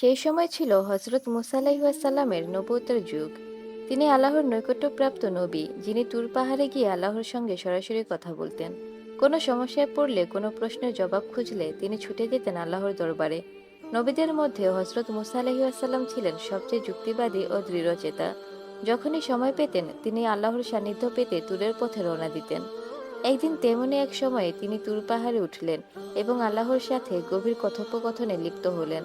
সেই সময় ছিল হজরত মুসা আলাইসাল্লামের নবুতের যুগ। তিনি আল্লাহর নৈকট্যপ্রাপ্ত নবী, যিনি তুর পাহাড়ে গিয়ে আল্লাহর সঙ্গে সরাসরি কথা বলতেন। কোনো সমস্যায় পড়লে, কোনো প্রশ্নের জবাব খুঁজলে তিনি ছুটে যেতেন আল্লাহর দরবারে। নবীদের মধ্যে হজরত মুসা ছিলেন সবচেয়ে যুক্তিবাদী ও দৃঢ়চেতা যখনই সময় পেতেন, তিনি আল্লাহর সান্নিধ্য পেতে তুরের পথে রওনা দিতেন। একদিন তেমনই এক সময়ে তিনি তুর পাহাড়ে উঠলেন এবং আল্লাহর সাথে গভীর কথোপকথনে লিপ্ত হলেন।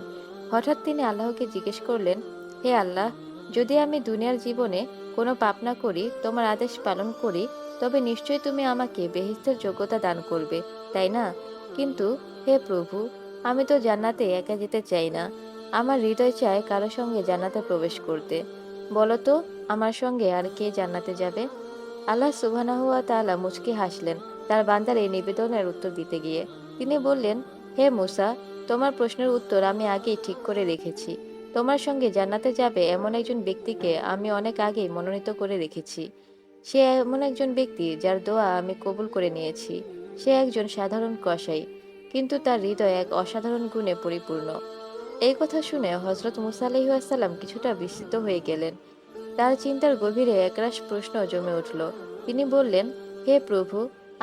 হঠাৎ তিনি আল্লাহকে জিজ্ঞেস করলেন, হে আল্লাহ, যদি আমি দুনিয়ার জীবনে কোনো পাপ না করি, তোমার আদেশ পালন করি, তবে নিশ্চয়ই তুমি আমাকে বেহিস্তের যোগ্যতা দান করবে, তাই না? কিন্তু হে প্রভু, আমি তো জান্নাতে একা যেতে চাই না। আমার হৃদয় চায় কারও সঙ্গে জান্নাতে প্রবেশ করতে। বলো তো, আমার সঙ্গে আর কে জান্নাতে যাবে? আল্লাহ সুবহানাহুয়া তাআলা মুচকি হাসলেন। তার বান্দার এই নিবেদনের উত্তর দিতে গিয়ে তিনি বললেন, হে মুসা তোমার প্রশ্নের উত্তর আমি আগেই ঠিক করে রেখেছি। তোমার সঙ্গে জান্নাতে যাবে এমন একজন ব্যক্তিকে আমি অনেক আগেই মনোনীত করে রেখেছি। সে এমন একজন ব্যক্তি যার দোয়া আমি কবুল করে নিয়েছি। সে একজন সাধারণ কসাই, কিন্তু তার হৃদয় এক অসাধারণ গুণে পরিপূর্ণ। এই কথা শুনে হজরত মুসা আলহিহাসাল্লাম কিছুটা বিস্মিত হয়ে গেলেন। তার চিন্তার গভীরে একরাশ প্রশ্ন জমে উঠল। তিনি বললেন, হে প্রভু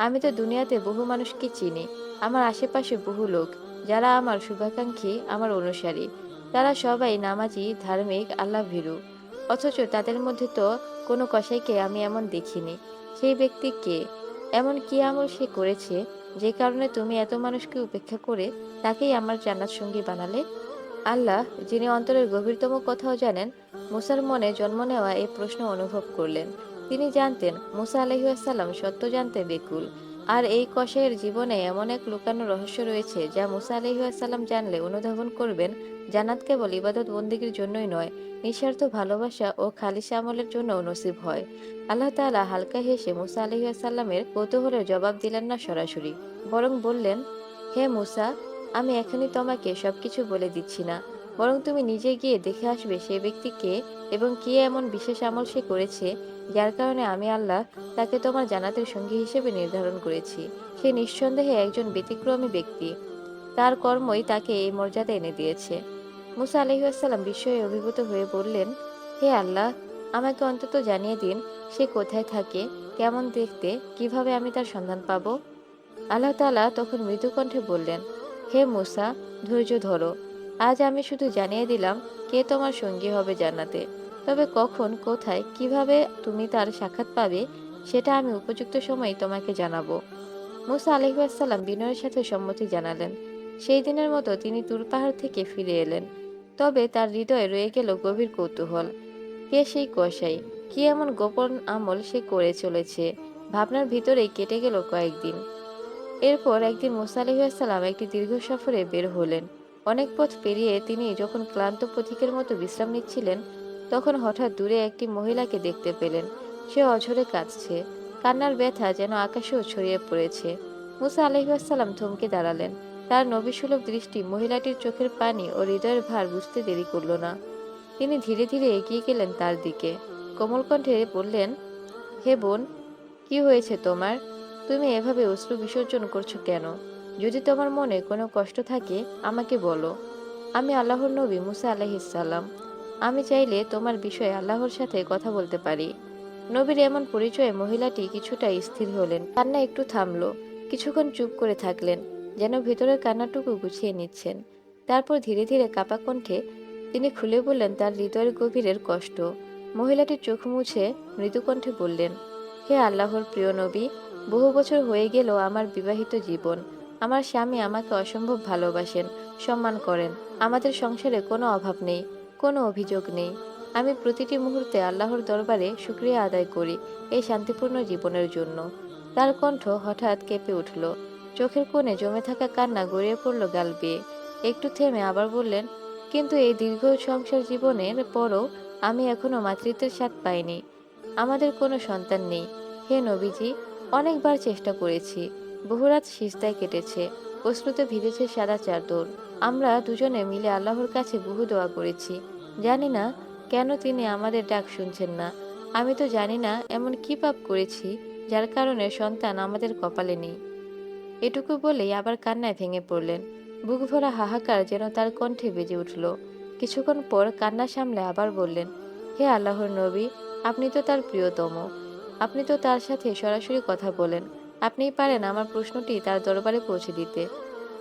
আমি তো দুনিয়াতে বহু মানুষকে চিনি। আমার আশেপাশে বহু লোক, যারা আমার শুভাকাঙ্ক্ষী, আমার অনুসারী। তারা সবাই নামাজি, ধার্মিক, আল্লাহ ভীরু। অথচ তাদের মধ্যে তো কোনো কসাইকে আমি এমন দেখিনি। সেই ব্যক্তি কে? এমন কি আমল সে করেছে, যে কারণে তুমি এত মানুষকে উপেক্ষা করে তাকেই আমার জান্নাত সঙ্গী বানালে? আল্লাহ, যিনি অন্তরের গভীরতম কথাও জানেন, মুসার মনে জন্ম নেওয়া এই প্রশ্ন অনুভব করলেন। তিনি জানতেন মুসা আলহিউসাল্লাম সত্য জানতে বেকুল। আর এই কষাইয়ের জীবনে এমন এক লুকানো রহস্য রয়েছে যা মুসা আলহিউসাল্লাম জানলে অনুধাবন করবেন জানাত কেবল ইবাদত বন্দীগীর জন্যই নয়, নিঃস্বার্থ ভালোবাসা ও খালিস আমলের জন্য নসিব হয়। আল্লাহ তাআলা হালকা হেসে মুসা আলহিউসাল্লামের কৌতূহলের জবাব দিলেন না সরাসরি, বরং বললেন, হে মুসা, আমি এখনই তোমাকে সবকিছু বলে দিচ্ছি না, বরং তুমি নিজে গিয়ে দেখে আসবে সে ব্যক্তিকে এবং কি এমন বিশেষ আমল সে করেছে যার কারণে আমি আল্লাহ তাকে তোমার জানাতের সঙ্গী হিসেবে নির্ধারণ করেছি। সে নিঃসন্দেহে একজন ব্যতিক্রমী ব্যক্তি। তার কর্মই তাকে এই মর্যাদা এনে দিয়েছে। মুসা আলহিউসাল্লাম বিস্ময়ে অভিভূত হয়ে বললেন, হে আল্লাহ, আমাকে অন্তত জানিয়ে দিন সে কোথায় থাকে, কেমন দেখতে, কীভাবে আমি তার সন্ধান পাব? আল্লাহ তাআলা তখন মৃদু কণ্ঠে বললেন, হে মুসা, ধৈর্য ধরো। আজ আমি শুধু জানিয়ে দিলাম কে তোমার সঙ্গী হবে জান্নাতে। তবে কখন, কোথায়, কীভাবে তুমি তার সাক্ষাৎ পাবে, সেটা আমি উপযুক্ত সময় তোমাকে জানাব। মুসা আলহিউসাল্লাম বিনয়ের সাথে সম্মতি জানালেন। সেই দিনের মতো তিনি তুর পাহাড় থেকে ফিরে এলেন। তবে তার হৃদয়ে রয়ে গেল গভীর কৌতূহল। কে সেই কসাই কি এমন গোপন আমল সে করে চলেছে? ভাবনার ভিতরেই কেটে গেল কয়েকদিন। এরপর একদিন মুসা আলহিউসাল্লাম একটি দীর্ঘ সফরে বের হলেন। অনেক পথ পেরিয়ে তিনি যখন ক্লান্ত পথিকের মতো বিশ্রাম নিচ্ছিলেন তখন হঠাৎ দূরে একটি মহিলাকে দেখতে পেলেন। সে অঝরে কাঁদছে। কান্নার ব্যথা যেন আকাশেও ছড়িয়ে পড়েছে। মুসা আলহিউসাল্লাম থমকে দাঁড়ালেন। তার নবিসুলভ দৃষ্টি মহিলাটির চোখের পানি ও হৃদয়ের ভার বুঝতে দেরি করল না। তিনি ধীরে ধীরে এগিয়ে গেলেন তার দিকে। কোমল কণ্ঠে বললেন, হে বোন, কি হয়েছে তোমার? তুমি এভাবে অশ্রু বিসর্জন করছ কেন? যদি তোমার মনে কোনো কষ্ট থাকে, আমাকে বলো। আমি আল্লাহর নবী মুসা আলাহিসাল্লাম আমি চাইলে তোমার বিষয়ে আল্লাহর সাথে কথা বলতে পারি। নবীর এমন পরিচয়ে মহিলাটি কিছুটা স্থির হলেন। কান্না একটু থামলো। কিছুক্ষণ চুপ করে থাকলেন, যেন ভেতরের কান্নাটুকু গুছিয়ে নিচ্ছেন। তারপর ধীরে ধীরে কাপা কণ্ঠে তিনি খুলে বললেন, তার হৃদয়ের গভীরের কষ্ট। মহিলাটির চোখ মুছে মৃদুকণ্ঠে বললেন, হে আল্লাহর প্রিয় নবী, বহু বছর হয়ে গেল আমার বিবাহিত জীবন। আমার স্বামী আমাকে অসম্ভব ভালোবাসেন, সম্মান করেন। আমাদের সংসারে কোনো অভাব নেই। কোনো অভিযোগ নেই। আমি প্রতিটি মুহূর্তে আল্লাহর দরবারে শুক্রিয়া আদায় করি এই শান্তিপূর্ণ জীবনের জন্য। তার কণ্ঠ হঠাৎ কেঁপে উঠল। চোখের কোণে জমে থাকা কান্না গড়িয়ে পড়ল গাল বেয়ে। একটু থেমে আবার বললেন, কিন্তু এই দীর্ঘ সংসার জীবনের পরও আমি এখনও মাতৃত্বের স্বাদ পাইনি। আমাদের কোনো সন্তান নেই। হে নবীজি, অনেকবার চেষ্টা করেছি। বহুরাত সিস্তায় কেটেছে, অশ্রুতে ভিজেছে সাদা চাদর। আমরা দুজনে মিলে আল্লাহর কাছে বহু দোয়া করেছি। জানি না কেন তিনি আমাদের ডাক শুনছেন না। আমি তো জানি না এমন কি পাপ করেছি, যার কারণে সন্তান আমাদের কপালে নেই। এটুকু বলেই আবার কান্নায় ভেঙে পড়লেন। বুক ভরা হাহাকার যেন তার কণ্ঠে বেজে উঠল। কিছুক্ষণ পর কান্না সামলে আবার বললেন, হে আল্লাহর নবী, আপনি তো তার প্রিয়তম। আপনি তো তার সাথে সরাসরি কথা বলেন। আপনিই পারেন আমার প্রশ্নটি তার দরবারে পৌঁছে দিতে।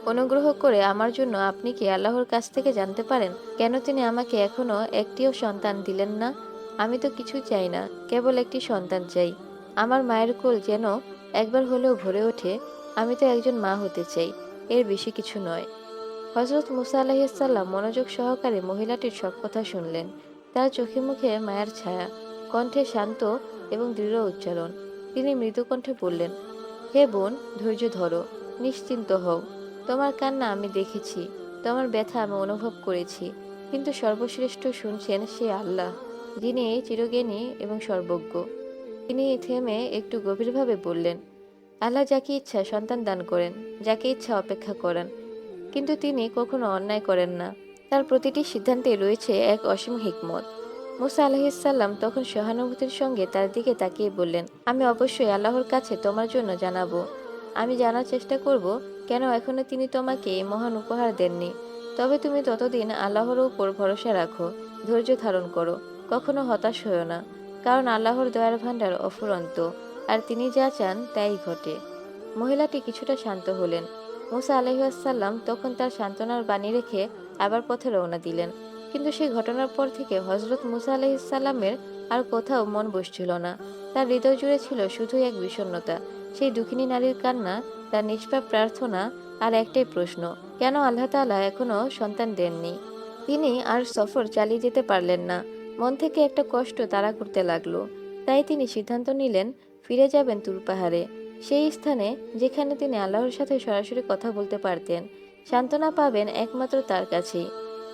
অনুগ্রহ করে আমার জন্য আপনি কি আল্লাহর কাছ থেকে জানতে পারেন? কেন তিনি আমাকে এখনও একটিও সন্তান দিলেন না? আমি তো কিছু চাই না, কেবল একটি সন্তান চাই। আমার মায়ের কোল যেন একবার হলেও ভরে ওঠে, আমি তো একজন মা হতে চাই, এর বেশি কিছু নয়। হজরত মুসা আলাহিসাল্লাম মনোযোগ সহকারে মহিলাটির সব কথা শুনলেন। তার চোখে মুখে মায়ের ছায়া, কণ্ঠে শান্ত এবং দৃঢ় উচ্চারণ। তিনি মৃদু কণ্ঠে বললেন, হে বোন, ধৈর্য ধরো, নিশ্চিন্ত হও। তোমার কান্না আমি দেখেছি, তোমার ব্যথা আমি অনুভব করেছি, কিন্তু সর্বশ্রেষ্ঠ শুনছেন সে আল্লাহ, যিনি চিরজ্ঞানী এবং সর্বজ্ঞ। তিনি থেমে একটু গভীরভাবে বললেন, আল্লাহ যাকে ইচ্ছা সন্তান দান করেন, যাকে ইচ্ছা অপেক্ষা করেন, কিন্তু তিনি কখনো অন্যায় করেন না। তার প্রতিটি সিদ্ধান্তে রয়েছে এক অসীম হিকমত। মুসা আলহিসাল্লাম তখন সহানুভূতির সঙ্গে তার দিকে তাকিয়ে বললেন, আমি অবশ্যই আল্লাহর কাছে তোমার জন্য জানাব, আমি জানার চেষ্টা করব কেন এখনও তিনি তোমাকে মহান উপহার দেননি? তবে তুমি ততদিন আল্লাহর উপর ভরসা রাখো, ধৈর্য ধারণ করো, কখনো হতাশ হও না, কারণ আল্লাহর দয়ার ভাণ্ডার অফুরন্ত, আর তিনি যা চান তাই ঘটে। মহিলাটি কিছুটা শান্ত হলেন। মুসা আলহিহাসাল্লাম তখন তার সান্ত্বনার বাণী রেখে আবার পথে রওনা দিলেন। কিন্তু সেই ঘটনার পর থেকে হজরত মুসা আলহিসাল্লামের আর কোথাও মন বসছিল না। তার হৃদয় জুড়ে ছিল শুধুই এক বিষণ্ণতা। সেই দুঃখিনী নারীর কান্না, তার নিষ্পাপ প্রার্থনা আর একটাই প্রশ্ন, কেন আল্লাহ তাআলা এখনও সন্তান দেননি? তিনি আর সফর চালিয়ে যেতে পারলেন না। মন থেকে একটা কষ্ট তাড়া করতে লাগল। তাই তিনি সিদ্ধান্ত নিলেন, ফিরে যাবেন তুর পাহাড়ে। সেই স্থানে যেখানে তিনি আল্লাহর সাথে সরাসরি কথা বলতে পারতেন, সান্ত্বনা পাবেন একমাত্র তার কাছেই।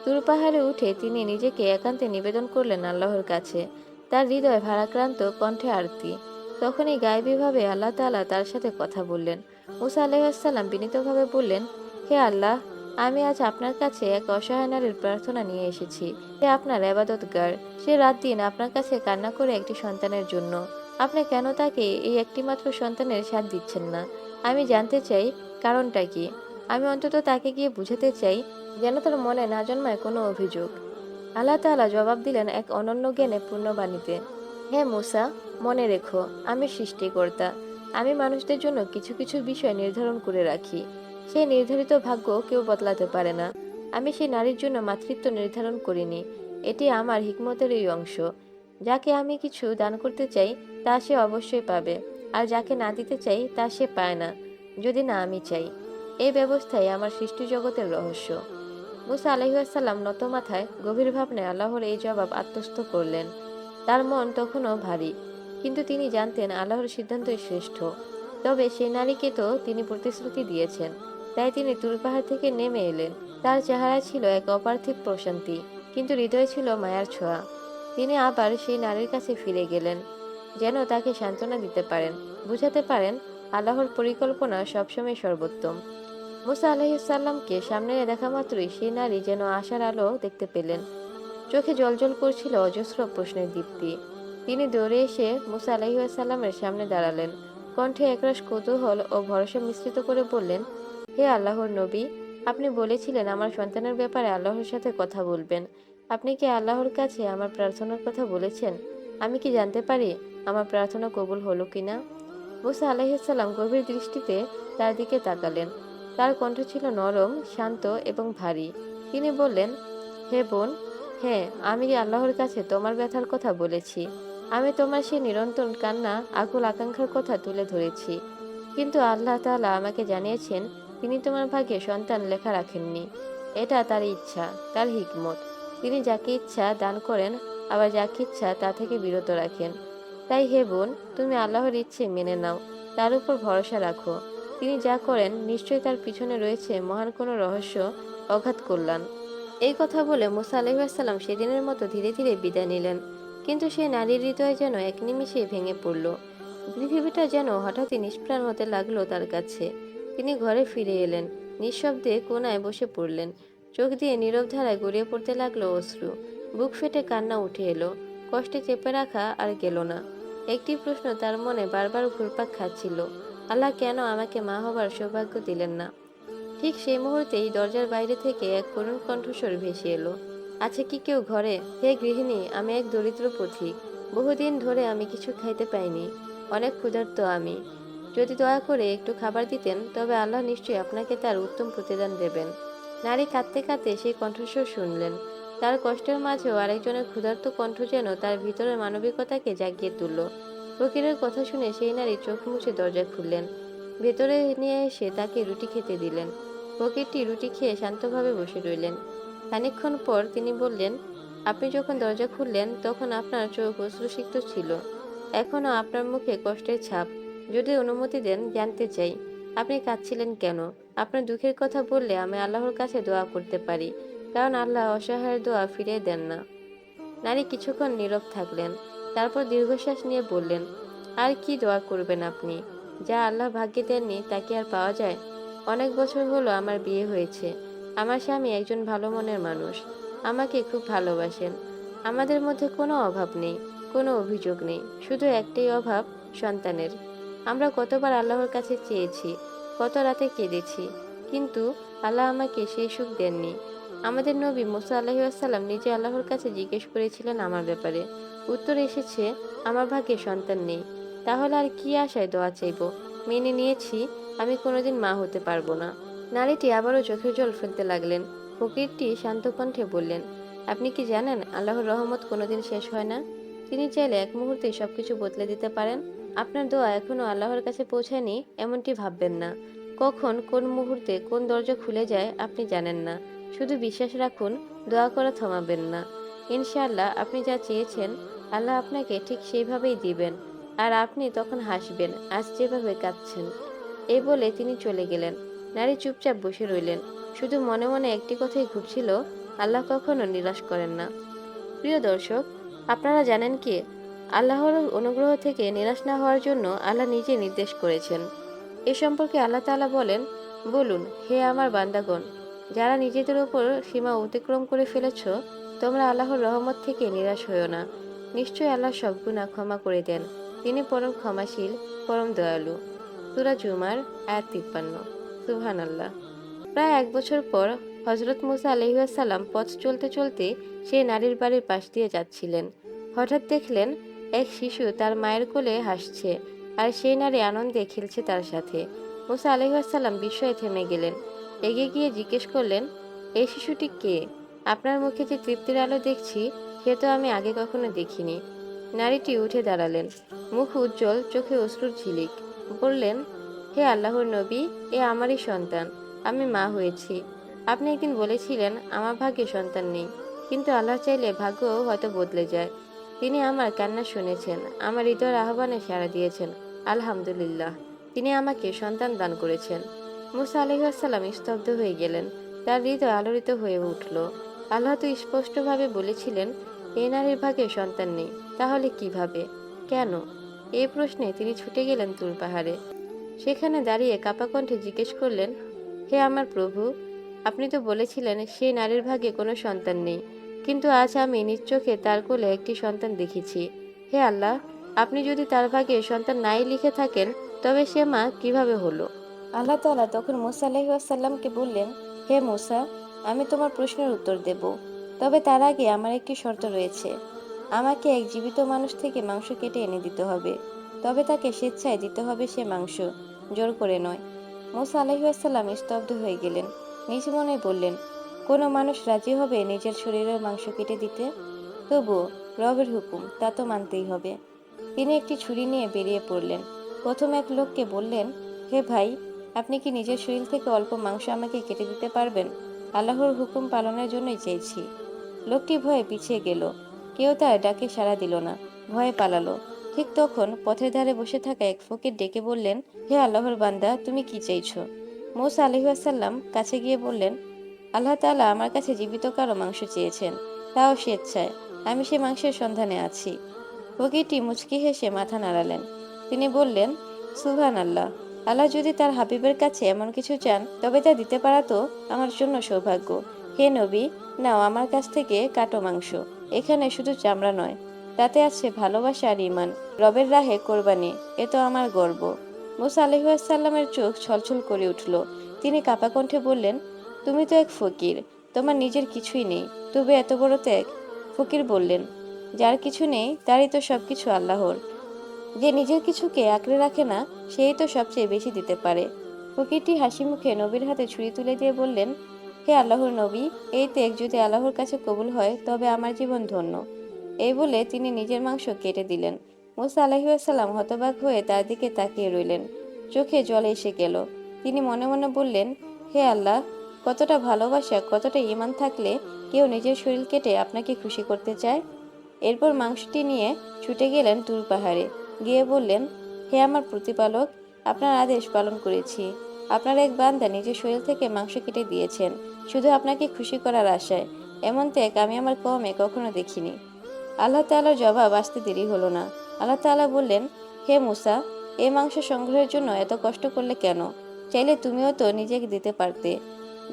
তুর পাহাড়ে উঠে তিনি নিজেকে একান্তে নিবেদন করলেন আল্লাহর কাছে। তার হৃদয় ভারাক্রান্ত কণ্ঠে আরতি। তখনই গায়েবীভাবে আল্লাহ তাআলা তার সাথে কথা বললেন। মুসা আলাইসাল্লাম বিনীতভাবে বললেন, হে আল্লাহ, আমি আজ আপনার কাছে এক অসহায় নারীর প্রার্থনা নিয়ে এসেছি। সে আপনার আবাদতগার। সে রাত দিন আপনার কাছে কান্না করে একটি সন্তানের জন্য। আপনি কেন তাকে এই একটিমাত্র সন্তানের স্বাদ দিচ্ছেন না? আমি জানতে চাই, কারণটা কি? আমি অন্তত তাকে গিয়ে বুঝাতে চাই, যেন তার মনে না জন্মায় কোনো অভিযোগ। আল্লাহ তাআলা জবাব দিলেন এক অনন্য জ্ঞানে পূর্ণ বাণীতে, হে মুসা মনে রেখো, আমি সৃষ্টিকর্তা। আমি মানুষদের জন্য কিছু কিছু বিষয় নির্ধারণ করে রাখি। সেই নির্ধারিত ভাগ্য কেউ বদলাতে পারে না। আমি সেই নারীর জন্য মাতৃত্ব নির্ধারণ করিনি। এটি আমার হিকমতেরই অংশ। যাকে আমি কিছু দান করতে চাই, তা সে অবশ্যই পাবে। আর যাকে না দিতে চাই, তা সে পায় না। যদি না আমি চাই। এই ব্যবস্থাই আমার সৃষ্টি জগতের রহস্য। মুসা আলহিহাসাল্লাম নত মাথায় গভীর ভাবনায় আল্লাহর এই জবাব আত্মস্থ করলেন। তার মন তখনও ভারী। কিন্তু তিনি জানতেন আল্লাহর সিদ্ধান্তই শ্রেষ্ঠ। তবে সেই নারীকে তো তিনি প্রতিশ্রুতি দিয়েছেন। তাই তিনি তুর পাহাড় থেকে নেমে এলেন। তার চেহারা ছিল এক অপার্থিব প্রশান্তি, কিন্তু হৃদয় ছিল মায়ার ছোঁয়া। তিনি আবার সেই নারীর কাছে ফিরে গেলেন, যেন তাকে সান্ত্বনা দিতে পারেন, বুঝাতে পারেন আল্লাহর পরিকল্পনা সবসময় সর্বোত্তম। মুসা আলহিসাল্লামকে সামনে দেখা মাত্রই সেই নারী যেন আশার আলো দেখতে পেলেন। চোখে জলজল করছিল অজস্র প্রশ্নের দীপ্তি। তিনি দৌড়ে এসে মুসা আলহিসাল্লামের সামনে দাঁড়ালেন। কণ্ঠে একরাশ কৌতূহল ও ভরসা মিশ্রিত করে বললেন, হে আল্লাহর নবী, আপনি বলেছিলেন আমার সন্তানের ব্যাপারে আল্লাহর সাথে কথা বলবেন। আপনি কি আল্লাহর কাছে আমার প্রার্থনার কথা বলেছেন? আমি কি জানতে পারি আমার প্রার্থনা কবুল হলো কিনা মুসা আলাইসাল্লাম গভীর দৃষ্টিতে তার দিকে তাকালেন। তার কণ্ঠ ছিল নরম, শান্ত এবং ভারী। তিনি বললেন, হে বোন হ্যাঁ আমি আল্লাহর কাছে তোমার ব্যথার কথা বলেছি। আমি তোমার সেই নিরন্তর কান্না, আকুল আকাঙ্ক্ষার কথা তুলে ধরেছি। কিন্তু আল্লাহ তালা আমাকে জানিয়েছেন, তিনি তোমার ভাগ্যে সন্তান লেখা রাখেননি। এটা তার ইচ্ছা, তার হিকমত। তিনি যাকে ইচ্ছা দান করেন, আবার যাকে ইচ্ছা তা থেকে বিরত রাখেন। তাই হে বোন, তুমি আল্লাহর ইচ্ছে মেনে নাও, তার উপর ভরসা রাখো। তিনি যা করেন, নিশ্চয়ই তার পিছনে রয়েছে মহান কোনো রহস্য, অঘাত কল্যাণ। এই কথা বলে মুসা আলহিহাসাল্লাম সেদিনের মতো ধীরে ধীরে বিদায় নিলেন। কিন্তু সে নারীর হৃদয় যেন এক নিমিষে ভেঙে পড়ল। পৃথিবীটা যেন হঠাৎই নিষ্প্রাণ হতে লাগল তার কাছে। তিনি ঘরে ফিরে এলেন, নিঃশব্দে কোনায় বসে পড়লেন। চোখ দিয়ে নীরব ধারায় গড়িয়ে পড়তে লাগল অশ্রু। বুক ফেটে কান্না উঠে এলো। কষ্টে চেপে রাখা আর গেল না। একটি প্রশ্ন তার মনে বারবার ঘুরপাক খাচ্ছিল। আল্লাহ কেন আমাকে মা হবার সৌভাগ্য দিলেন না? ঠিক সেই মুহূর্তেই দরজার বাইরে থেকে এক করুণ কণ্ঠস্বর ভেসে এলো। আছে কি কেউ ঘরে? হে গৃহিণী, আমি এক দরিদ্র পথিক। বহুদিন ধরে আমি কিছু খাইতে পাইনি। অনেক ক্ষুধার্ত আমি। যদি দয়া করে একটু খাবার দিতেন, তবে আল্লাহ নিশ্চয়ই আপনাকে তার উত্তম প্রতিদান দেবেন। নারী কাঁদতে কাঁদতে সেই কণ্ঠস্বর শুনলেন। তার কষ্টের মাঝেও আরেকজনের ক্ষুধার্ত কণ্ঠ যেন তার ভিতরের মানবিকতাকে জাগিয়ে তুলল। ফকিরের কথা শুনে সেই নারী চোখ মুছে দরজা খুললেন। ভেতরে নিয়ে এসে তাকে রুটি খেতে দিলেন। ফকিরটি রুটি খেয়ে শান্তভাবে বসে রইলেন। খানিকক্ষণ পর তিনি বললেন, আপনি যখন দরজা খুললেন, তখন আপনার চোখ অশ্রুসিক্ত ছিল। এখনও আপনার মুখে কষ্টের ছাপ। যদি অনুমতি দেন, জানতে চাই, আপনি কাঁদছিলেন কেন? আপনার দুঃখের কথা বললে আমি আল্লাহর কাছে দোয়া করতে পারি, কারণ আল্লাহ অসহায়ের দোয়া ফিরিয়ে দেন না। নারী কিছুক্ষণ নীরব থাকলেন, তারপর দীর্ঘশ্বাস নিয়ে বললেন, আর কি দোয়া করবেন আপনি? যা আল্লাহ ভাগ্যে দেননি তা কি আর পাওয়া যায়? অনেক বছর হলো আমার বিয়ে হয়েছে। আমার স্বামী একজন ভালো মনের মানুষ। আমাকে খুব ভালোবাসেন। আমাদের মধ্যে কোনো অভাব নেই, কোনো অভিযোগ নেই। শুধু একটাই অভাব, সন্তানের। আমরা কতবার আল্লাহর কাছে চেয়েছি, কত রাতে কেঁদেছি, কিন্তু আল্লাহ আমাকে সেই সুখ দেননি। আমাদের নবী মুসা আল্লাহি আসাল্লাম নিজে আল্লাহর কাছে জিজ্ঞেস করেছিলেন আমার ব্যাপারে। উত্তর এসেছে, আমার ভাগ্যে সন্তান নেই। তাহলে আর কি আশায় দোয়া চাইব? মেনে নিয়েছি, আমি কোনোদিন মা হতে পারব না। নারীটি আবারও চোখের জল ফেলতে লাগলেন। ফকিরটি শান্ত কণ্ঠে বললেন, আপনি কি জানেন, আল্লাহর রহমত কোনোদিন শেষ হয় না? তিনি চাইলে এক মুহূর্তে সবকিছু বদলে দিতে পারেন। আপনার দোয়া এখনও আল্লাহর কাছে পৌঁছায়নি, এমনটি ভাববেন না। কখন, কোন মুহূর্তে, কোন দরজা খুলে যায়, আপনি জানেন না। শুধু বিশ্বাস রাখুন, দোয়া করা থামাবেন না। ইনশাআল্লাহ, আপনি যা চেয়েছেন, আল্লাহ আপনাকে ঠিক সেইভাবেই দিবেন। আর আপনি তখন হাসবেন, আজ যেভাবে কাঁদছেন। এই বলে তিনি চলে গেলেন। নারী চুপচাপ বসে রইলেন। শুধু মনে মনে একটি কথাই ঘুরছিল, আল্লাহ কখনো নিরাশ করেন না। প্রিয় দর্শক, আপনারা জানেন কি? আল্লাহর অনুগ্রহ থেকে নিরাশ না হওয়ার জন্য আল্লাহ নিজে নির্দেশ করেছেন। এ সম্পর্কে আল্লাহ তাআলা বলেন, বলুন, হে আমার বান্দাগণ, যারা নিজেদের ওপর সীমা অতিক্রম করে ফেলেছ, তোমরা আল্লাহর রহমত থেকে নিরাশ হইও না। নিশ্চয়ই আল্লাহ সব গুণা ক্ষমা করে দেন। তিনি পরম ক্ষমাশীল, পরম দয়ালু। সুরা জুমার আয়াত তিপ্পান্ন। সুবহান আল্লাহ প্রায় এক বছর পর হজরত মুসা আলহিহাসাল্লাম পথ চলতে চলতে সেই নারীর বাড়ির পাশ দিয়ে যাচ্ছিলেন। হঠাৎ দেখলেন এক শিশু তার মায়ের কোলে হাসছে আর সেই নারী আনন্দে খেলছে তার সাথে। মুসা আলহিহাসাল্লাম বিস্ময়ে থেমে গেলেন, এগিয়ে গিয়ে জিজ্ঞেস করলেন এই শিশুটি কে? আপনার মুখে যে তৃপ্তির আলো দেখছি, সে তো আমি আগে কখনো দেখিনি। নারীটি উঠে দাঁড়ালেন, মুখ উজ্জ্বল, চোখে অশ্রুর ঝিলিক। বললেন হে আল্লাহর নবী, এ আমারই সন্তান, আমি মা হয়েছি। আপনি একদিন বলেছিলেন, আমার ভাগ্যে সন্তান নেই, কিন্তু আল্লাহ চাইলে ভাগ্য হয়তো বদলে যায়। তিনি আমার কান্না শুনেছেন, আমার হৃদয়ের আহ্বানে সাড়া দিয়েছেন, আলহামদুলিল্লাহ, তিনি আমাকে সন্তান দান করেছেন। মুসা আলহাম স্তব্ধ হয়ে গেলেন, তার হৃদয় আলোড়িত হয়ে উঠল। আল্লাহ তো স্পষ্টভাবে বলেছিলেন এ নারীর ভাগে সন্তান নেই, তাহলে কীভাবে? কেন? এ প্রশ্নে তিনি ছুটে গেলেন তুর পাহাড়ে। সেখানে দাঁড়িয়ে কাপা কণ্ঠে জিজ্ঞেস করলেন, হে আমার প্রভু, আপনি তো বলেছিলেন সেই নারীর ভাগে কোনো সন্তান নেই, কিন্তু আজ আমি নিজ চোখে তার কোলে একটি সন্তান দেখেছি। হে আল্লাহ, আপনি যদি তার ভাগে সন্তান নাই লিখে থাকেন, তবে সে মা কীভাবে হলো? আল্লাহ তাআলা তখন মুসা আলাইসাল্লামকে বললেন, হে মুসা, আমি তোমার প্রশ্নের উত্তর দেব, তবে তার আগে আমার একটি শর্ত রয়েছে। আমাকে এক জীবিত মানুষ থেকে মাংস কেটে এনে দিতে হবে। তবে তাকে স্বেচ্ছায় দিতে হবে সে মাংস। জোর করে নয়। মুসা আলহিহাসাল্লাম স্তব্ধ হয়ে গেলেন। নিজ মনে বললেন, কোনো মানুষ রাজি হবে নিজের শরীরের মাংস কেটে দিতে? তবুও রবের হুকুম, তা তো মানতেই হবে। তিনি একটি ছুরি নিয়ে বেরিয়ে পড়লেন। প্রথম এক লোককে বললেন, হে ভাই, আপনি কি নিজের শরীর থেকে অল্প মাংস আমাকে কেটে দিতে পারবেন? আল্লাহর হুকুম পালনের জন্যই চেয়েছি। লোকটি ভয়ে পিছিয়ে গেল। কেউ তার ডাকে সাড়া দিল না, ভয়ে পালালো। ঠিক তখন পথের ধারে বসে থাকা এক ফকির ডেকে বললেন, হে আল্লাহর বান্দা, তুমি কি চাইছো? মৌসা আলহিহাসাল্লাম কাছে গিয়ে বললেন, আল্লাহ তাআলা আমার কাছে জীবিত কারও মাংস চেয়েছেন, তাও স্বেচ্ছায়। আমি সে মাংসের সন্ধানে আছি। ফকিরটি মুচকি হেসে মাথা নাড়ালেন। তিনি বললেন সুবহান আল্লাহ আল্লাহ যদি তার হাবিবের কাছে এমন কিছু চান, তবে তা দিতে পারা তো আমার জন্য সৌভাগ্য। হে নবী, নাও আমার কাছ থেকে কাটো মাংস। এখানে শুধু চামড়া নয় তাতে আছে ভালোবাসা আর ইমান রবের রাহে কোরবানি, এ তো আমার গর্ব। মুসা আলহিউসাল্লামের চোখ ছলছল করে উঠল। তিনি কাপা কণ্ঠে বললেন, তুমি তো এক ফকির, তোমার নিজের কিছুই নেই। তবে এত বড় ত্যাগ? ফকির বললেন, যার কিছু নেই, তারই তো সব কিছু আল্লাহর। যে নিজের কিছুকে আঁকড়ে রাখে না, সেই তো সবচেয়ে বেশি দিতে পারে। ফকিরটি হাসি মুখে নবীর হাতে ছুরি তুলে দিয়ে বললেন, হে আল্লাহর নবী, এই ত্যাগ যদি আল্লাহর কাছে কবুল হয়, তবে আমার জীবন ধন্য। এই বলে তিনি নিজের মাংস কেটে দিলেন। মুসা আলহিউসাল্লাম হতবাক হয়ে তার দিকে তাকিয়ে রইলেন। চোখে জল এসে গেল। তিনি মনে মনে বললেন, হে আল্লাহ, কতটা ভালোবাসা, কতটা ইমান থাকলে কেউ নিজের শরীর কেটে আপনাকে খুশি করতে চায়? এরপর মাংসটি নিয়ে ছুটে গেলেন তুর পাহাড়ে। গিয়ে বললেন, হে আমার প্রতিপালক, আপনার আদেশ পালন করেছি। আপনার এক বান্দা নিজের শরীর থেকে মাংস কেটে দিয়েছেন। শুধু আপনাকে খুশি করার আশায়। এমন ত্যাগ আমি আমার কমে কখনো দেখিনি। আল্লাহ তাআলার জবাব আসতে দেরি হলো না। আল্লাহ তাআলা বললেন, হে মুসা, এই মাংস সংগ্রহের জন্য এত কষ্ট করলে কেন? চাইলে তুমিও তো নিজেকে দিতে পারতে।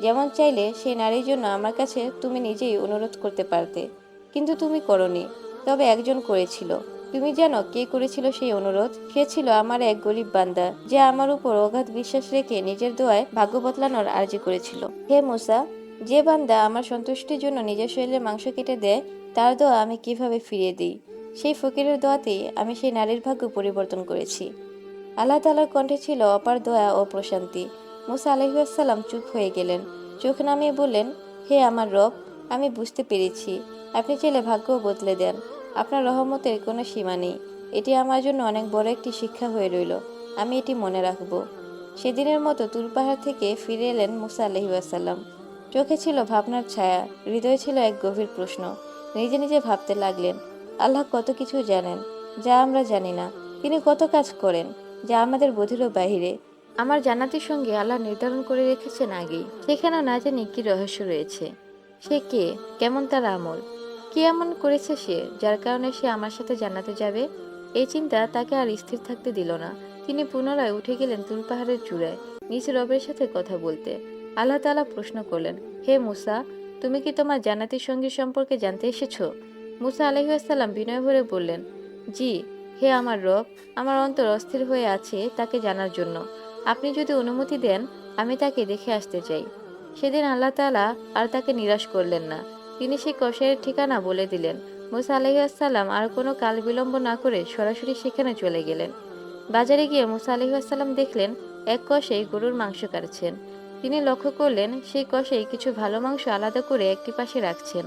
যেমন চাইলে সেই নারীর জন্য আমার কাছে তুমি নিজেই অনুরোধ করতে পারতে। কিন্তু তুমি করনি, তবে একজন করেছিল। তুমি জানো কে করেছিল সেই অনুরোধ? সে ছিল আমার এক গরিব বান্দা, যে আমার উপর অগাধ বিশ্বাস রেখে নিজের দোয়ায় ভাগ্য বদলানোর আর্জি করেছিল। হে মুসা, যে বান্দা আমার সন্তুষ্টির জন্য নিজের শরীরে মাংস কেটে দেয় তার দোয়া আমি কীভাবে ফিরিয়ে দিই? সেই ফকিরের দোয়াতেই আমি সেই নারীর ভাগ্য পরিবর্তন করেছি। আল্লাহ তালার কণ্ঠে ছিল অপার দয়া ও প্রশান্তি। মুসা আলহিউসাল্লাম চুপ হয়ে গেলেন। চোখ নামিয়ে বললেন, হে আমার রব, আমি বুঝতে পেরেছি। আপনি চাইলে ভাগ্য বদলে দেন। আপনার রহমতের কোনো সীমা নেই। এটি আমার জন্য অনেক বড় একটি শিক্ষা হয়ে রইল। আমি এটি মনে রাখব। সেদিনের মতো তুর পাহাড় থেকে ফিরে এলেন মুসা আলহিউসাল্লাম চোখে ছিল ভাবনার ছায়া, হৃদয়ে ছিল এক গভীর প্রশ্ন। নিজে নিজে ভাবতে লাগলেন, আল্লাহ কত কিছু জানেন, যা আমরা জানি না। তিনি কত কাজ করেন, যা আমাদের বোধেরও বাহিরে। আমার জানাতির সঙ্গে আল্লাহ নির্ধারণ করে রেখেছেন আগেই। সেখানে না জানি কি রহস্য রয়েছে। সে কে? কেমন তার আমল? কি এমন করেছে সে, যার কারণে সে আমার সাথে জানাতে যাবে? এই চিন্তা তাকে আর স্থির থাকতে দিল না। তিনি পুনরায় উঠে গেলেন তুল পাহাড়ের চূড়ায়, নিজ রবের সাথে কথা বলতে। আল্লাহ তাআলা প্রশ্ন করলেন, হে মুসা তুমি কি তোমার জান্নাতির সঙ্গী সম্পর্কে জানতে এসেছ? মুসা আলহিউসাল্লাম বিনয় ভরে বললেন, জি, হে আমার রব, আমার অন্তর অস্থির হয়ে আছে তাকে জানার জন্য। আপনি যদি অনুমতি দেন, আমি তাকে দেখে আসতে চাই। সেদিন আল্লাহ তাআলা আর তাকে নিরাশ করলেন না। তিনি সেই কষাইয়ের ঠিকানা বলে দিলেন। মুসা আলহিউসাল্লাম আর কোনো কাল বিলম্ব না করে সরাসরি সেখানে চলে গেলেন। বাজারে গিয়ে মুসা আলহিউসাল্লাম দেখলেন, এক কষাই গরুর মাংস কাটছেন। তিনি লক্ষ্য করলেন সেই কষাই কিছু ভালো মাংস আলাদা করে একটি পাশে রাখছেন।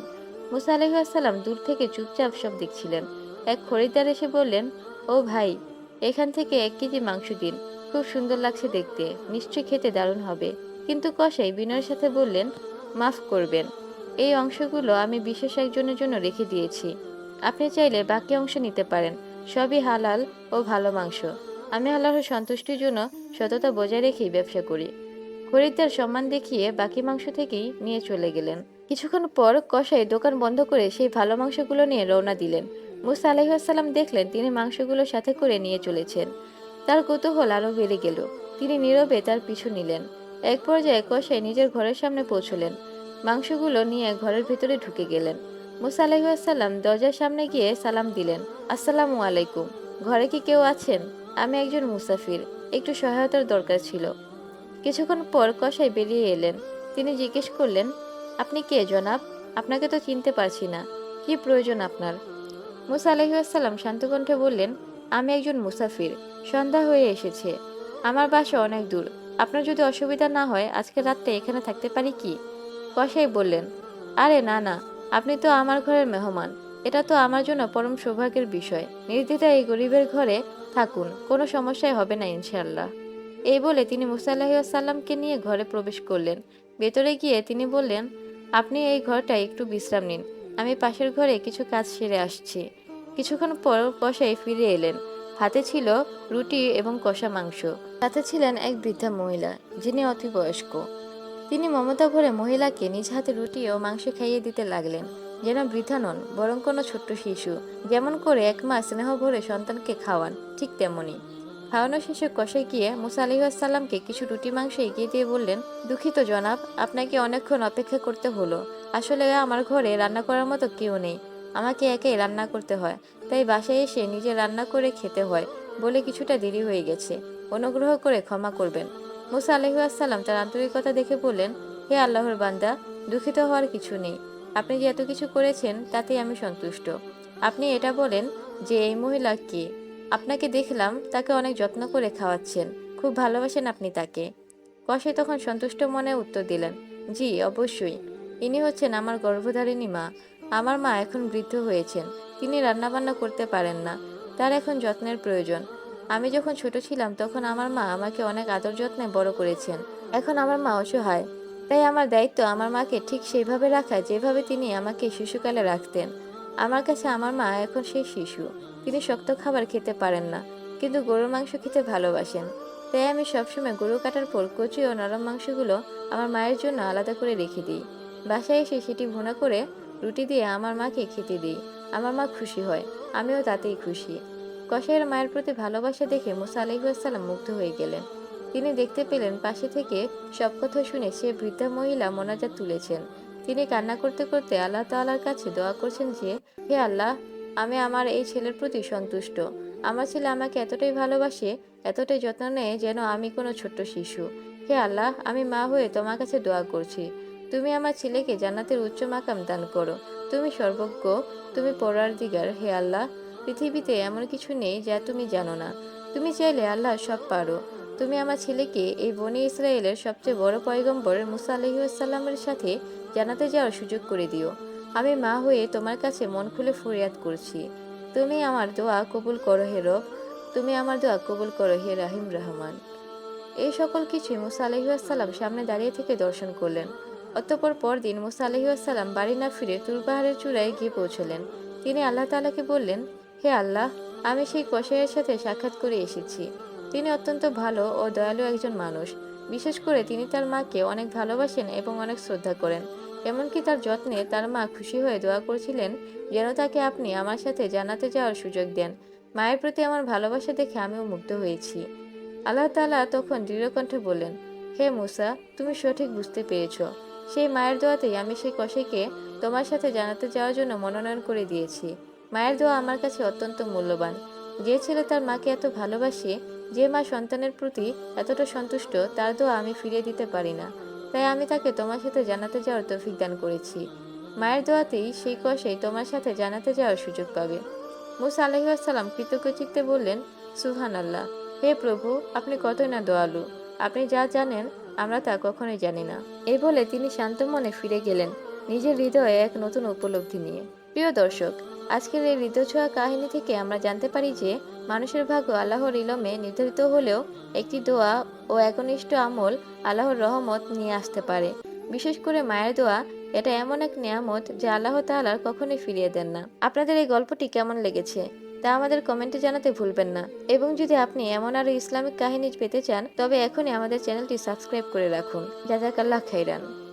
মুসা আলহিহাসাল্লাম দূর থেকে চুপচাপ সব দেখছিলেন। এক খরিদ্দার এসে বললেন, ও ভাই, এখান থেকে এক কেজি মাংস দিন। খুব সুন্দর লাগছে দেখতে, নিশ্চয়ই খেতে দারুণ হবে। কিন্তু কষাই বিনয়ের সাথে বললেন, মাফ করবেন। এই অংশগুলো আমি বিশেষ একজনের জন্য রেখে দিয়েছি। আপনি চাইলে বাকি অংশ নিতে পারেন। সবই হালাল ও ভালো মাংস। আমি আল্লাহর সন্তুষ্টির জন্য সততা বজায় রেখেই ব্যবসা করি। খরিদ্দার সম্মান দেখিয়ে বাকি মাংস থেকেই নিয়ে চলে গেলেন। কিছুক্ষণ পর কসাই দোকান বন্ধ করে সেই ভালো মাংসগুলো নিয়ে রওনা দিলেন। মুসা আলহিহাসাল্লাম দেখলেন তিনি মাংসগুলো সাথে করে নিয়ে চলেছেন। তার কৌতূহল আরও বেড়ে গেল। তিনি নীরবে তার পিছু নিলেন। এক পর্যায়ে কসাই নিজের ঘরের সামনে পৌঁছলেন। মাংসগুলো নিয়ে ঘরের ভেতরে ঢুকে গেলেন। মুসা আলহিহাসাল্লাম দরজার সামনে গিয়ে সালাম দিলেন। আসসালামু আলাইকুম। ঘরে কি কেউ আছেন? আমি একজন মুসাফির। একটু সহায়তার দরকার ছিল। কিছুক্ষণ পর কসাই বেরিয়ে এলেন। তিনি জিজ্ঞেস করলেন, আপনি কে, জনাব? আপনাকে তো চিনতে পারছি না। কি প্রয়োজন আপনার? মুসা আলহিউসাল্লাম শান্তকণ্ঠে বললেন, আমি একজন মুসাফির। সন্ধ্যা হয়ে এসেছে। আমার বাসা অনেক দূর। আপনার যদি অসুবিধা না হয়, আজকে রাতটা এখানে থাকতে পারি কি? কসাই বললেন, আরে না না। আপনি তো আমার ঘরের মেহমান। এটা তো আমার জন্য পরম সৌভাগ্যের বিষয়। নির্দ্বিধায় এই গরিবের ঘরে থাকুন। কোনো সমস্যাই হবে না ইনশাল্লাহ এই বলে তিনি মুসা আলাহিসাল্লামকে নিয়ে ঘরে প্রবেশ করলেন। ভেতরে গিয়ে তিনি বললেন, আপনি এই ঘরটায় একটু বিশ্রাম নিন। আমি পাশের ঘরে কিছু কাজ সেরে আসছি। কিছুক্ষণ পর কষাই ফিরে এলেন। হাতে ছিল রুটি এবং কষা মাংস। সাথে ছিলেন এক বৃদ্ধা মহিলা, যিনি অতি বয়স্ক তিনি মমতা ভরে মহিলাকে নিজ হাতে রুটি ও মাংস খাইয়ে দিতে লাগলেন, যেন বৃদ্ধা নন, বরং কোনো ছোট্ট শিশু। যেমন করে এক মাস স্নেহ ভরে সন্তানকে খাওয়ান, ঠিক তেমনই খাওয়ানো শেষে কষে গিয়ে মুসা আলহিহাসাল্লামকে কিছু রুটি মাংস এগিয়ে দিয়ে বললেন, দুঃখিত জনাব, আপনাকে অনেকক্ষণ অপেক্ষা করতে হলো। আসলে আমার ঘরে রান্না করার মতো কেউ নেই। আমাকে একাই রান্না করতে হয়। তাই বাসায় এসে নিজে রান্না করে খেতে হয় বলে কিছুটা দেরি হয়ে গেছে। অনুগ্রহ করে ক্ষমা করবেন। মুসা আলহিহাসাল্লাম তার আন্তরিকতা দেখে বললেন, হে আল্লাহর বান্দা, দুঃখিত হওয়ার কিছু নেই। আপনি যে এত কিছু করেছেন, তাতেই আমি সন্তুষ্ট। আপনি এটা বলেন যে এই মহিলা কে? আপনাকে দেখলাম, তাকে অনেক যত্ন করে খাওয়াচ্ছেন। খুব ভালোবাসেন আপনি তাকে। কষে তখন সন্তুষ্ট মনে উত্তর দিলেন, জি, অবশ্যই। ইনি হচ্ছেন আমার গর্ভধারিণী মা। আমার মা এখন বৃদ্ধ হয়েছেন। তিনি রান্নাবান্না করতে পারেন না। তার এখন যত্নের প্রয়োজন। আমি যখন ছোট ছিলাম, তখন আমার মা আমাকে অনেক আদর যত্নে বড় করেছেন। এখন আমার মা অসহায়। তাই আমার দায়িত্ব আমার মাকে ঠিক সেইভাবে রাখা, যেভাবে তিনি আমাকে শিশুকালে রাখতেন। আমার কাছে আমার মা এখন সেই শিশু। তিনি শক্ত খাবার খেতে পারেন না, কিন্তু গরুর মাংস খেতে ভালোবাসেন। তাই আমি সবসময় গরু কাটার পর কচি ও নরম মাংসগুলো আমার মায়ের জন্য আলাদা করে রেখে দিই। বাসায় এসে সেটি ভুনা করে রুটি দিয়ে আমার মাকে খেতে দিই। আমার মা খুশি হয়, আমিও তাতেই খুশি। কসাইয়ের মায়ের প্রতি ভালোবাসা দেখে মুসা আলহিউসালাম মুগ্ধ হয়ে গেলেন। তিনি দেখতে পেলেন পাশে থেকে সব কথা শুনে সে বৃদ্ধা মহিলা মোনাজাত তুলেছেন। তিনি কান্না করতে করতে আল্লাহ তাআলার কাছে দোয়া করছেন যে, হে আল্লাহ আমি আমার এই ছেলের প্রতি সন্তুষ্ট। আমার ছেলে আমাকে এতটাই ভালোবাসে, এতটাই যত্ন নেয় যেন আমি কোনো ছোট্ট শিশু। হে আল্লাহ, আমি মা হয়ে তোমার কাছে দোয়া করছি। তুমি আমার ছেলেকে জান্নাতের উচ্চ মাকাম দান করো। তুমি সর্বজ্ঞ, তুমি পরার দিগার, হে আল্লাহ। পৃথিবীতে এমন কিছু নেই যা তুমি জানো না। তুমি চাইলে আল্লাহ সব পারো। তুমি আমার ছেলেকে এই বনি ইসরায়েলের সবচেয়ে বড় পয়গম্বর মুসা আলহিউসাল্লামের সাথে জানাতে যাওয়ার সুযোগ করে দিও। আমি মা হয়ে তোমার কাছে মন খুলে ফরিয়াদ করছি। তুমি আমার দোয়া কবুল করো হে রব। তুমি আমার দোয়া কবুল করো হে রাহিম রহমান। এই সকল কিছুই মুসা আলহিউসাল্লাম সামনে দাঁড়িয়ে থেকে দর্শন করলেন। অতঃপর পরদিন মুসা আলহিউসাল্লাম বাড়ি না ফিরে তুর পাহাড়ের চূড়ায় গিয়ে পৌঁছলেন। তিনি আল্লাহ তাআলাকে বললেন, হে আল্লাহ, আমি সেই কসাইয়ের সাথে সাক্ষাৎ করে এসেছি। তিনি অত্যন্ত ভালো ও দয়ালু একজন মানুষ। বিশেষ করে তিনি তার মাকে অনেক ভালোবাসেন এবং অনেক শ্রদ্ধা করেন। এমনকি তার যত্নে তার মা খুশি হয়ে দোয়া করছিলেন যেন তাকে আপনি আমার সাথে জানাতে যাওয়ার সুযোগ দেন। মায়ের প্রতি আমার ভালোবাসা দেখে আমিও মুগ্ধ হয়েছি। আল্লাহ তালা তখন দৃঢ়কণ্ঠে বললেন, হে মুসা, তুমি সঠিক বুঝতে পেরেছ। সেই মায়ের দোয়াতেই আমি সেই কষাইকে তোমার সাথে জানাতে যাওয়ার জন্য মনোনয়ন করে দিয়েছি। মায়ের দোয়া আমার কাছে অত্যন্ত মূল্যবান। যে ছেলে তার মাকে এত ভালোবাসে, যে মা সন্তানের প্রতি এতটা সন্তুষ্ট, তার দোয়া আমি ফিরিয়ে দিতে পারি না। তাই আমি তাকে তোমার সাথে জানাতে যাওয়ার তৌফিক দান করেছি। মায়ের দোয়াতেই সেই কষাই তোমার সাথে জানাতে যাওয়ার সুযোগ পাবে। মুসা আলহিউসালাম কৃতজ্ঞ চিত্তে বললেন সুহান আল্লাহ হে প্রভু, আপনি কতই না দোয়ালু। আপনি যা জানেন, আমরা তা কখনোই জানি না। এই বলে তিনি শান্ত মনে ফিরে গেলেন নিজের হৃদয়ে এক নতুন উপলব্ধি নিয়ে। প্রিয় দর্শক, আজকের এই হৃদয়ছোঁয়া কাহিনী থেকে আমরা জানতে পারি যে মানুষের ভাগ্য আল্লাহর ইলমে নির্ধারিত হলেও একটি দোয়া ও একনিষ্ঠ আমল আল্লাহর রহমত নিয়ে আসতে পারে। বিশেষ করে মায়ের দোয়া, এটা এমন এক নিয়ামত যা আল্লাহ তাআলার কখনোই ফিরিয়ে দেন না। আপনাদের এই গল্পটি কেমন লেগেছে? তা আমাদের কমেন্টে জানাতে ভুলবেন না। এবং যদি আপনি এমন আরও ইসলামিক কাহিনী পেতে চান, তবে এখনই আমাদের চ্যানেলটি সাবস্ক্রাইব করে রাখুন। জাজাকাল্লাহ খাইরান।